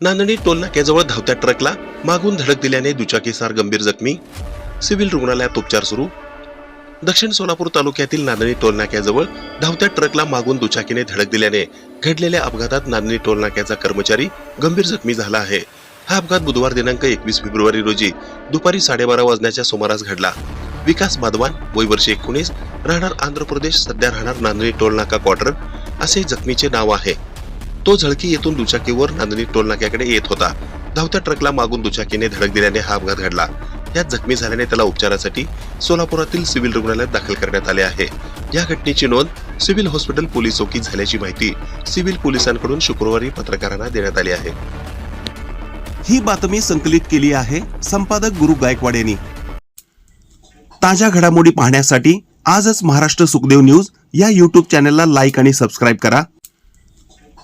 नांदणी टोलनाक्याजवळ धावत्या ट्रकला मागून धडक दिल्याने दुचाकीसार गंभीर जखमी. सिव्हिल रुग्णालयात उपचार सुरू. दक्षिण सोलापूर तालुक्यातील नांदणी टोलनाक्याजवळ धावत्या ट्रकला मागून दुचाकीने धडक दिल्याने घडलेल्या अपघातात नांदणी टोलनाक्याचा कर्मचारी गंभीर जखमी झाला आहे. हा अपघात बुधवार दिनांक एकवीस फेब्रुवारी रोजी दुपारी साडेबारा वाजण्याच्या सुमारास घडला. विकास माधवान वय वर्ष एकोणीस राहणार आंध्र प्रदेश सध्या राहणार नांदणी टोलनाका क्वार्टर असे जखमीचे नाव आहे. तो झळकी येथून दुचाकीवर नांदणी टोलनाक्याकडे येत होता. धावत्या ट्रकला मागून दुचाकीने धडक दिल्याने हा अपघात घडला. यात जखमी झाल्याने त्याला उपचारासाठी सोलापुरातील सिव्हिल रुग्णालयात दाखल करण्यात आले आहे. या घटनेची नोंद सिव्हिल हॉस्पिटल पोलीस चौकीत झाल्याची माहिती सिव्हिल पोलिसांकडून शुक्रवारी पत्रकारांना देण्यात आली आहे. ही बातमी संकलित केली आहे संपादक गुरु गायकवाड यांनी. ताज्या घडामोडी पाहण्यासाठी आजच महाराष्ट्र सुखदेव न्यूज या यूट्यूब चॅनलला लाईक आणि सबस्क्राईब करा.